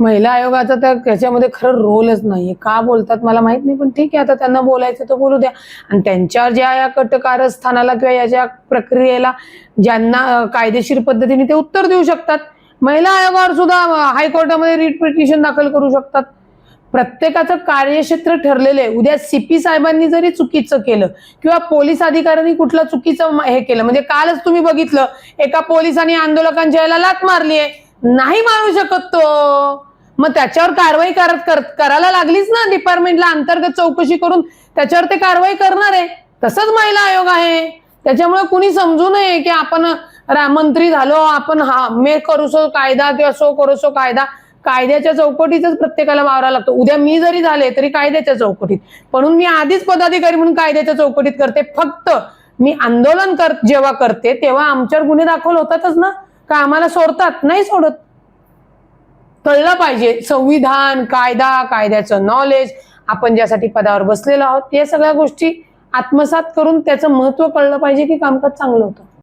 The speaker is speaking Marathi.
महिला आयोगाचा तर त्याच्यामध्ये खरं रोलच नाहीये. का बोलतात मला माहीत नाही पण ठीक आहे आता त्यांना बोलायचं तर बोलू द्या. आणि त्यांच्यावर ज्या या कट कारस्थानाला किंवा याच्या प्रक्रियेला ज्यांना कायदेशीर पद्धतीने ते उत्तर देऊ शकतात महिला आयोगावर सुद्धा हायकोर्टामध्ये रिट पिटिशन दाखल करू शकतात. प्रत्येकाचं कार्यक्षेत्र ठरलेलं आहे. उद्या सीपी साहेबांनी जरी चुकीचं केलं किंवा पोलीस अधिकाऱ्यांनी कुठलं चुकीचं हे केलं म्हणजे कालच तुम्ही बघितलं एका पोलिसांनी आंदोलकांच्या याला लात मारली आहे. नाही मारू शकत तो. मग त्याच्यावर कारवाई करत कर- करायला लागलीच ना डिपार्टमेंटला अंतर्गत चौकशी करून. त्याच्यावर ते कारवाई करणार आहे. तसंच महिला आयोग आहे. त्याच्यामुळे कुणी समजू नये की आपण मंत्री झालो आपण हा मे करूसो कायदा किंवा सो करूसो कायदा. कायद्याच्या चौकटीतच प्रत्येकाला वावरा लागतो. उद्या मी जरी झाले तरी कायद्याच्या चौकटीत. म्हणून मी आधीच पदाधिकारी म्हणून कायद्याच्या चौकटीत करते. फक्त मी आंदोलन कर जेव्हा करते तेव्हा आमच्यावर गुन्हे दाखल होतातच ना. का आम्हाला सोडतात नाही सोडत. कळलं पाहिजे संविधान कायदा कायद्याचं नॉलेज आपण ज्यासाठी पदावर बसलेलो आहोत या सगळ्या गोष्टी आत्मसात करून त्याचं महत्त्व कळलं पाहिजे की कामकाज चांगलं होतं.